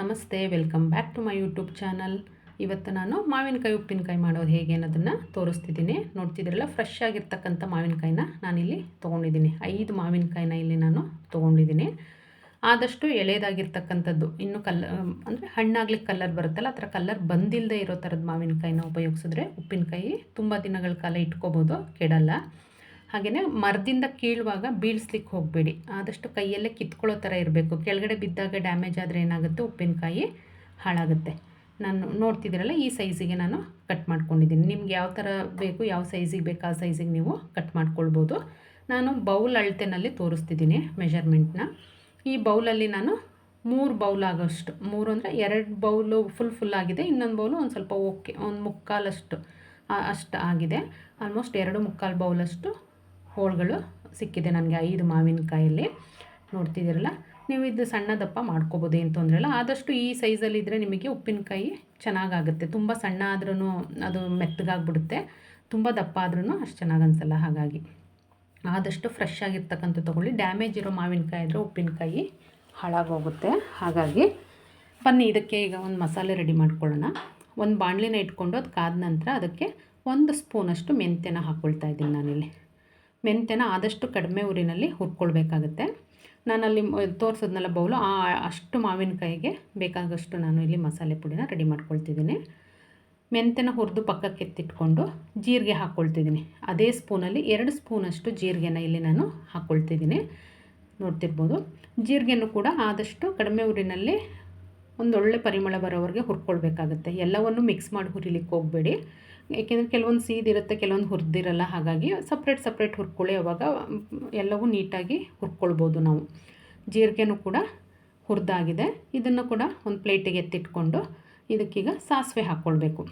ನಮಸ್ತೆ, welcome back to my YouTube channel. ಇವತ್ತು ನಾನು ಮಾವಿನಕಾಯಿ, ಉಪ್ಪಿನಕಾಯಿ ಮಾಡೋದು ಹೇಗೆ ಅನ್ನೋದನ್ನು ತೋರಿಸ್ತಿದ್ದೀನಿ. ನೋಡ್ತಿದ್ದೀರಲ್ಲ ಫ್ರೆಶ್ ಆಗಿರ್ತಕ್ಕಂಥ ಮಾವಿನಕಾಯಿನ ನಾನಿಲ್ಲಿ ತೊಗೊಂಡಿದ್ದೀನಿ. ಐದು ಮಾವಿನಕಾಯಿನ ಇಲ್ಲಿ ನಾನು ತೊಗೊಂಡಿದ್ದೀನಿ. ಆದಷ್ಟು ಎಳೆಯದಾಗಿರ್ತಕ್ಕಂಥದ್ದು. ಇನ್ನು ಕಲ್ಲ ಅಂದರೆ ಹಣ್ಣಾಗ್ಲಿಕ್ಕೆ ಕಲ್ಲರ್ ಬರುತ್ತಲ್ಲ, ಆ ಥರ ಕಲ್ಲರ್ ಬಂದಿಲ್ಲದೆ ಇರೋ ಥರದ ಮಾವಿನಕಾಯಿನ ಉಪಯೋಗಿಸಿದ್ರೆ ಉಪ್ಪಿನಕಾಯಿ ತುಂಬ ದಿನಗಳ ಕಾಲ ಇಟ್ಕೋಬೋದು, ಕೆಡಲ್ಲ. ಹಾಗೆಯೇ ಮರದಿಂದ ಕೀಳುವಾಗ ಬೀಳ್ಸ್ಲಿಕ್ಕೆ ಹೋಗಬೇಡಿ. ಆದಷ್ಟು ಕೈಯಲ್ಲೇ ಕಿತ್ಕೊಳ್ಳೋ ಥರ ಇರಬೇಕು. ಕೆಳಗಡೆ ಬಿದ್ದಾಗ ಡ್ಯಾಮೇಜ್ ಆದರೆ ಏನಾಗುತ್ತೆ? ಉಪ್ಪಿನಕಾಯಿ ಹಾಳಾಗುತ್ತೆ. ನಾನು ನೋಡ್ತಿದ್ದೀರಲ್ಲ, ಈ ಸೈಜಿಗೆ ನಾನು ಕಟ್ ಮಾಡ್ಕೊಂಡಿದ್ದೀನಿ. ನಿಮ್ಗೆ ಯಾವ ಥರ ಬೇಕು, ಯಾವ ಸೈಜಿಗೆ ಬೇಕು, ಆ ಸೈಜಿಗೆ ನೀವು ಕಟ್ ಮಾಡ್ಕೊಳ್ಬೋದು. ನಾನು ಬೌಲ್ ಅಳತೆನಲ್ಲಿ ತೋರಿಸ್ತಿದ್ದೀನಿ ಮೆಷರ್ಮೆಂಟ್ನ. ಈ ಬೌಲಲ್ಲಿ ನಾನು ಮೂರು ಬೌಲ್ ಆಗೋಷ್ಟು, ಮೂರು ಅಂದರೆ ಎರಡು ಬೌಲು ಫುಲ್ ಫುಲ್ ಆಗಿದೆ, ಇನ್ನೊಂದು ಬೌಲು ಒಂದು ಸ್ವಲ್ಪ ಓಕೆ, ಒಂದು ಮುಕ್ಕಾಲಷ್ಟು ಅಷ್ಟು ಆಗಿದೆ. ಆಲ್ಮೋಸ್ಟ್ ಎರಡು ಮುಕ್ಕಾಲು ಬೌಲಷ್ಟು ಹೋಳುಗಳು ಸಿಕ್ಕಿದೆ ನನಗೆ ಐದು ಮಾವಿನಕಾಯಲ್ಲಿ. ನೋಡ್ತಿದ್ದೀರಲ್ಲ? ನೀವು ಇದು ಸಣ್ಣ ದಪ್ಪ ಮಾಡ್ಕೋಬೋದು, ಏನು ತೊಂದರೆ ಇಲ್ಲ. ಆದಷ್ಟು ಈ ಸೈಜಲ್ಲಿದ್ದರೆ ನಿಮಗೆ ಉಪ್ಪಿನಕಾಯಿ ಚೆನ್ನಾಗಾಗುತ್ತೆ. ತುಂಬ ಸಣ್ಣ ಆದ್ರೂ ಅದು ಮೆತ್ತಗಾಗ್ಬಿಡುತ್ತೆ. ತುಂಬ ದಪ್ಪ ಆದ್ರೂ ಅಷ್ಟು ಚೆನ್ನಾಗಿ ಅನಿಸಲ್ಲ ಹಾಗಾಗಿ. ಆದಷ್ಟು ಫ್ರೆಶ್ ಆಗಿರ್ತಕ್ಕಂಥ ತೊಗೊಳ್ಳಿ. ಡ್ಯಾಮೇಜ್ ಇರೋ ಮಾವಿನಕಾಯಿ ಆದರೆ ಉಪ್ಪಿನಕಾಯಿ ಹಾಳಾಗೋಗುತ್ತೆ. ಹಾಗಾಗಿ ಬನ್ನಿ, ಇದಕ್ಕೆ ಈಗ ಒಂದು ಮಸಾಲೆ ರೆಡಿ ಮಾಡ್ಕೊಳ್ಳೋಣ. ಒಂದು ಬಾಣಲಿನ ಇಟ್ಕೊಂಡು ಅದು ಕಾದ ನಂತರ ಅದಕ್ಕೆ ಒಂದು ಸ್ಪೂನಷ್ಟು ಮೆಂತ್ಯನ ಹಾಕ್ಕೊಳ್ತಾ ಇದ್ದೀನಿ ನಾನಿಲ್ಲಿ. ಮೆಂತ್ಯನ ಆದಷ್ಟು ಕಡಿಮೆ ಊರಿನಲ್ಲಿ ಹುರ್ಕೊಳ್ಬೇಕಾಗುತ್ತೆ. ನಾನಲ್ಲಿ ತೋರಿಸೋದ್ನೆಲ್ಲ ಬೌಲು, ಆ ಅಷ್ಟು ಮಾವಿನಕಾಯಿಗೆ ಬೇಕಾದಷ್ಟು ನಾನು ಇಲ್ಲಿ ಮಸಾಲೆ ಪುಡಿನ ರೆಡಿ ಮಾಡ್ಕೊಳ್ತಿದ್ದೀನಿ. ಮೆಂತ್ಯನ ಹುರಿದು ಪಕ್ಕಕ್ಕೆ ಎತ್ತಿಟ್ಕೊಂಡು ಜೀರಿಗೆ ಹಾಕ್ಕೊಳ್ತಿದ್ದೀನಿ ಅದೇ ಸ್ಪೂನಲ್ಲಿ ಎರಡು ಸ್ಪೂನಷ್ಟು ಜೀರಿಗೆನ ಇಲ್ಲಿ ನಾನು ಹಾಕ್ಕೊಳ್ತಿದ್ದೀನಿ ನೋಡ್ತಿರ್ಬೋದು, ಜೀರಿಗೆನೂ ಕೂಡ ಆದಷ್ಟು ಕಡಿಮೆ ಊರಿನಲ್ಲಿ ಒಂದೊಳ್ಳೆ ಪರಿಮಳ ಬರೋವರೆಗೆ ಹುರ್ಕೊಳ್ಬೇಕಾಗುತ್ತೆ. ಎಲ್ಲವನ್ನು ಮಿಕ್ಸ್ ಮಾಡಿ ಹುರಿಲಿಕ್ಕೆ ಹೋಗಬೇಡಿ. ಏಕೆಂದರೆ ಕೆಲವೊಂದು ಸೀದಿರುತ್ತೆ ಕೆಲವೊಂದು ಹುರಿದಿರಲ್ಲ. ಹಾಗಾಗಿ ಸಪ್ರೇಟ್ ಸಪ್ರೇಟ್ ಹುರ್ಕೊಳ್ಳಿ. ಅವಾಗ ಎಲ್ಲವೂ ನೀಟಾಗಿ ಹುರ್ಕೊಳ್ಬೋದು ನಾವು. ಜೀರಿಗೆನೂ ಕೂಡ ಹುರಿದಾಗಿದೆ. ಇದನ್ನು ಕೂಡ ಒಂದು ಪ್ಲೇಟಿಗೆ ಎತ್ತಿಟ್ಕೊಂಡು ಇದಕ್ಕೀಗ ಸಾಸಿವೆ ಹಾಕ್ಕೊಳ್ಬೇಕು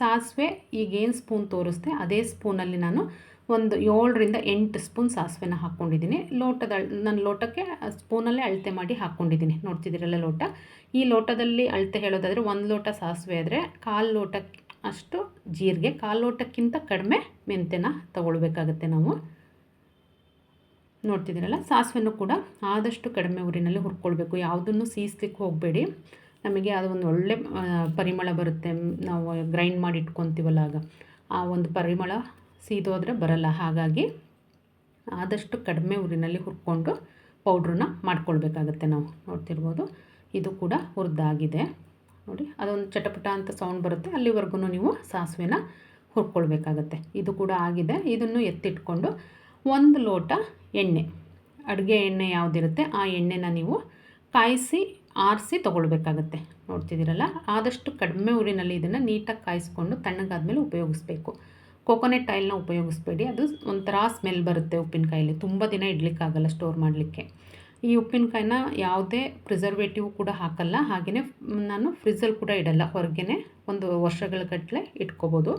ಸಾಸಿವೆ ಈಗೇನು ಸ್ಪೂನ್ ತೋರಿಸ್ದೆ, ಅದೇ ಸ್ಪೂನಲ್ಲಿ ನಾನು ಒಂದು ಏಳರಿಂದ ಎಂಟು ಸ್ಪೂನ್ ಸಾಸಿವೆನ ಹಾಕ್ಕೊಂಡಿದ್ದೀನಿ ಲೋಟದ ನನ್ನ ಲೋಟಕ್ಕೆ ಸ್ಪೂನಲ್ಲೇ ಅಳತೆ ಮಾಡಿ ಹಾಕ್ಕೊಂಡಿದ್ದೀನಿ ನೋಡ್ತಿದ್ದೀರಲ್ಲ ಲೋಟ? ಈ ಲೋಟದಲ್ಲಿ ಅಳತೆ ಹೇಳೋದಾದರೆ ಒಂದು ಲೋಟ ಸಾಸಿವೆ ಆದರೆ ಕಾಲು ಲೋಟ ಅಷ್ಟು ಜೀರಿಗೆ, ಕಾಲು ಲೋಟಕ್ಕಿಂತ ಕಡಿಮೆ ಮೆಂತ್ಯನ ತಗೊಳ್ಬೇಕಾಗತ್ತೆ ನಾವು. ನೋಡ್ತಿದ್ದೀರಲ್ಲ? ಸಾಸಿವೆನೂ ಕೂಡ ಆದಷ್ಟು ಕಡಿಮೆ ಊರಿನಲ್ಲಿ ಹುರ್ಕೊಳ್ಬೇಕು. ಯಾವುದನ್ನು ಸೀಸ್ಲಿಕ್ಕೆ ಹೋಗಬೇಡಿ. ನಮಗೆ ಅದು ಒಂದು ಒಳ್ಳೆ ಪರಿಮಳ ಬರುತ್ತೆ. ನಾವು ಗ್ರೈಂಡ್ ಮಾಡಿ ಇಟ್ಕೊತೀವಲ್ಲ ಆಗ. ಆ ಒಂದು ಪರಿಮಳ ಸೀದೋದ್ರೆ ಬರಲ್ಲ. ಹಾಗಾಗಿ ಆದಷ್ಟು ಕಡಿಮೆ ಊರಿನಲ್ಲಿ ಹುರ್ಕೊಂಡು ಪೌಡ್ರನ್ನ ಮಾಡ್ಕೊಳ್ಬೇಕಾಗತ್ತೆ ನಾವು. ನೋಡ್ತಿರ್ಬೋದು? ಇದು ಕೂಡ ಹುರಿದಾಗಿದೆ. ನೋಡಿ, ಅದೊಂದು ಚಟಪಟ ಅಂತ ಸೌಂಡ್ ಬರುತ್ತೆ. ಅಲ್ಲಿವರೆಗೂ ನೀವು ಸಾಸಿವೆನ ಹುರ್ಕೊಳ್ಬೇಕಾಗತ್ತೆ. ಇದು ಕೂಡ ಆಗಿದೆ. ಇದನ್ನು ಎತ್ತಿಟ್ಕೊಂಡು ಒಂದು ಲೋಟ ಎಣ್ಣೆ. ಅಡುಗೆ ಎಣ್ಣೆ ಯಾವುದಿರುತ್ತೆ, ಆ ಎಣ್ಣೆನ ನೀವು ಕಾಯಿಸಿ ಆರಿಸಿ ತೊಗೊಳ್ಬೇಕಾಗತ್ತೆ. ನೋಡ್ತಿದ್ದೀರಲ್ಲ? ಆದಷ್ಟು ಕಡಿಮೆ ಊರಿನಲ್ಲಿ ಇದನ್ನು ನೀಟಾಗಿ ಕಾಯಿಸ್ಕೊಂಡು ತಣ್ಣಗಾದ್ಮೇಲೆ ಉಪಯೋಗಿಸ್ಬೇಕು. ಕೋಕೋನೆಟ್ ಆಯಿಲ್ನ ಉಪಯೋಗಿಸ್ಬೇಡಿ. ಅದು ಒಂಥರ ಸ್ಮೆಲ್ ಬರುತ್ತೆ ಉಪ್ಪಿನಕಾಯಲ್ಲಿ. ತುಂಬ ದಿನ ಇಡ್ಲಿಕ್ಕಾಗಲ್ಲ ಸ್ಟೋರ್ ಮಾಡಲಿಕ್ಕೆ. ಈ ಉಪ್ಪಿನಕಾಯಿನ ಯಾವುದೇ ಪ್ರಿಸರ್ವೇಟಿವ್ ಕೂಡ ಹಾಕಲ್ಲ. ಹಾಗೆಯೇ ನಾನು ಫ್ರಿಜ್ಜಲ್ಲಿ ಕೂಡ ಇಡಲ್ಲ. ಹೊರಗೇನೆ ಒಂದು ವರ್ಷಗಳ ಗಟ್ಟಲೆ ಇಟ್ಕೋಬೋದು.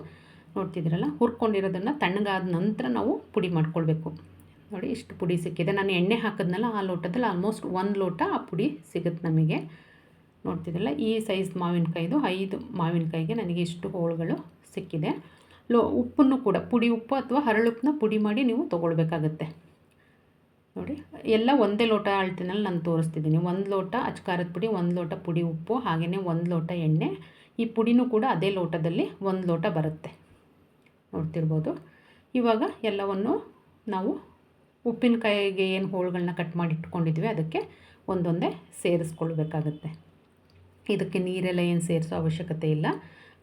ನೋಡ್ತಿದ್ದೀರಲ್ಲ? ಹುರ್ಕೊಂಡಿರೋದನ್ನು ತಣ್ಣಗಾದ ನಂತರ ನಾವು ಪುಡಿ ಮಾಡ್ಕೊಳ್ಬೇಕು. ನೋಡಿ ಇಷ್ಟು ಪುಡಿ ಸಿಕ್ಕಿದೆ. ನಾನು ಎಣ್ಣೆ ಹಾಕಿದ್ನಲ್ಲ, ಆ ಲೋಟದಲ್ಲಿ ಆಲ್ಮೋಸ್ಟ್ ಒಂದು ಲೋಟ ಆ ಪುಡಿ ಸಿಗುತ್ತೆ ನಮಗೆ. ನೋಡ್ತಿದ್ದಲ್ಲ ಈ ಸೈಜ್ ಮಾವಿನಕಾಯಿದು ಐದು ಮಾವಿನಕಾಯಿಗೆ ನನಗೆ ಇಷ್ಟು ಹೋಳುಗಳು ಸಿಕ್ಕಿದೆ. ಲೋ, ಉಪ್ಪನ್ನು ಕೂಡ, ಪುಡಿ ಉಪ್ಪು ಅಥವಾ ಹರಳುಪ್ಪನ್ನ ಪುಡಿ ಮಾಡಿ ನೀವು ತೊಗೊಳ್ಬೇಕಾಗತ್ತೆ. ನೋಡಿ, ಎಲ್ಲ ಒಂದೇ ಲೋಟ ಅಳ್ತಿನಲ್ಲಿ ನಾನು ತೋರಿಸ್ತಿದ್ದೀನಿ. ಒಂದು ಲೋಟ ಅಚ್ಕಾರದ ಪುಡಿ, ಒಂದು ಲೋಟ ಪುಡಿ ಉಪ್ಪು ಹಾಗೆಯೇ ಒಂದು ಲೋಟ ಎಣ್ಣೆ. ಈ ಪುಡಿನೂ ಕೂಡ ಅದೇ ಲೋಟದಲ್ಲಿ ಒಂದು ಲೋಟ ಬರುತ್ತೆ. ನೋಡ್ತಿರ್ಬೋದು. ಇವಾಗ ಎಲ್ಲವನ್ನು ನಾವು ಉಪ್ಪಿನಕಾಯಿಗೆ ಏನು ಹೋಳುಗಳನ್ನ ಕಟ್ ಮಾಡಿ ಇಟ್ಕೊಂಡಿದ್ವಿ ಅದಕ್ಕೆ ಒಂದೊಂದೇ ಸೇರಿಸ್ಕೊಳ್ಬೇಕಾಗತ್ತೆ. ಇದಕ್ಕೆ ನೀರೆಲ್ಲ ಏನು ಸೇರಿಸೋ ಅವಶ್ಯಕತೆ ಇಲ್ಲ.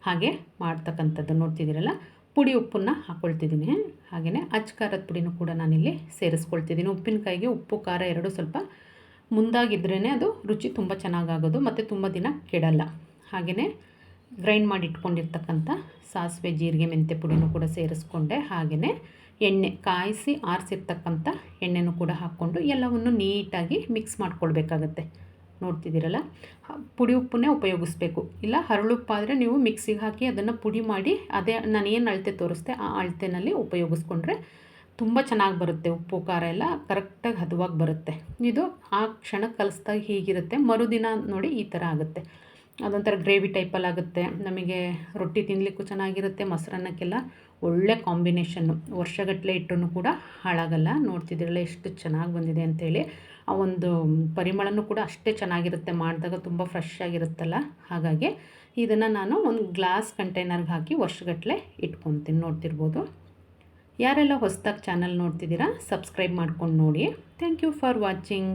ಹಾಗೆ ಮಾಡ್ತಕ್ಕಂಥದ್ದು ನೋಡ್ತಿದ್ದೀರಲ್ಲ, ಪುಡಿ ಉಪ್ಪನ್ನು ಹಾಕ್ಕೊಳ್ತಿದ್ದೀನಿ ಹಾಗೆಯೇ ಅಚ್ಚ ಖಾರದ ಪುಡಿನೂ ಕೂಡ ನಾನಿಲ್ಲಿ ಸೇರಿಸ್ಕೊಳ್ತಿದ್ದೀನಿ. ಉಪ್ಪಿನಕಾಯಿಗೆ ಉಪ್ಪು, ಖಾರ ಎರಡು ಸ್ವಲ್ಪ ಮುಂದಾಗಿದ್ರೇ ಅದು ರುಚಿ ತುಂಬ ಚೆನ್ನಾಗಾಗೋದು, ಮತ್ತು ತುಂಬ ದಿನ ಕೆಡಲ್ಲ. ಹಾಗೆಯೇ ಗ್ರೈಂಡ್ ಮಾಡಿ ಇಟ್ಕೊಂಡಿರ್ತಕ್ಕಂಥ ಸಾಸಿವೆ, ಜೀರಿಗೆ, ಮೆಂತ್ಯ ಪುಡಿನೂ ಕೂಡ ಸೇರಿಸ್ಕೊಂಡೆ. ಹಾಗೆಯೇ ಎಣ್ಣೆ ಕಾಯಿಸಿ ಆರಿಸಿರ್ತಕ್ಕಂಥ ಎಣ್ಣೆನೂ ಕೂಡ ಹಾಕ್ಕೊಂಡು ಎಲ್ಲವನ್ನು ನೀಟಾಗಿ ಮಿಕ್ಸ್ ಮಾಡ್ಕೊಳ್ಬೇಕಾಗತ್ತೆ. ನೋಡ್ತಿದ್ದೀರಲ್ಲ? ಪುಡಿ ಉಪ್ಪನ್ನೇ ಉಪಯೋಗಿಸ್ಬೇಕು. ಇಲ್ಲ ಹರಳುಪ್ಪಾದರೆ ನೀವು ಮಿಕ್ಸಿಗೆ ಹಾಕಿ ಅದನ್ನು ಪುಡಿ ಮಾಡಿ ಅದೇ ನಾನು ಏನು ಅಳತೆ ತೋರಿಸ್ತೆ ಆ ಅಳತೆನಲ್ಲಿ ಉಪಯೋಗಿಸ್ಕೊಂಡ್ರೆ ತುಂಬ ಚೆನ್ನಾಗಿ ಬರುತ್ತೆ. ಉಪ್ಪು, ಖಾರ ಎಲ್ಲ ಕರೆಕ್ಟಾಗಿ ಹದವಾಗಿ ಬರುತ್ತೆ. ಇದು ಆ ಕ್ಷಣ ಕಲಿಸ್ದಾಗ ಹೀಗಿರುತ್ತೆ. ಮರುದಿನ ನೋಡಿ ಈ ಥರ ಆಗುತ್ತೆ. ಅದೊಂಥರ ಗ್ರೇವಿ ಟೈಪಲ್ಲಿ ಆಗುತ್ತೆ. ನಮಗೆ ರೊಟ್ಟಿ ತಿನ್ನಲಿಕ್ಕೂ ಚೆನ್ನಾಗಿರುತ್ತೆ, ಮೊಸರನ್ನಕ್ಕೆಲ್ಲ. ಒಳ್ಳೆ ಕಾಂಬಿನೇಷನ್ನು. ವರ್ಷಗಟ್ಟಲೆ ಇಟ್ಟರೂ ಕೂಡ ಹಾಳಾಗಲ್ಲ. ನೋಡ್ತಿದ್ದೀರಲ್ಲ ಎಷ್ಟು ಚೆನ್ನಾಗಿ ಬಂದಿದೆ ಅಂಥೇಳಿ ಆ ಒಂದು ಪರಿಮಳನೂ ಕೂಡ ಅಷ್ಟೇ ಚೆನ್ನಾಗಿರುತ್ತೆ. ಮಾಡಿದಾಗ ತುಂಬ ಫ್ರೆಶ್ ಆಗಿರುತ್ತಲ್ಲ. ಹಾಗಾಗಿ ಇದನ್ನು ನಾನು ಒಂದು ಗ್ಲಾಸ್ ಕಂಟೈನರ್ಗೆ ಹಾಕಿ ವರ್ಷಗಟ್ಟಲೆ ಇಟ್ಕೊತೀನಿ. ನೋಡ್ತಿರ್ಬೋದು. ಯಾರೆಲ್ಲ ಹೊಸ್ದಾಗಿ ಚಾನಲ್ ನೋಡ್ತಿದ್ದೀರಾ ಸಬ್ಸ್ಕ್ರೈಬ್ ಮಾಡ್ಕೊಂಡು ನೋಡಿ. Thank you for watching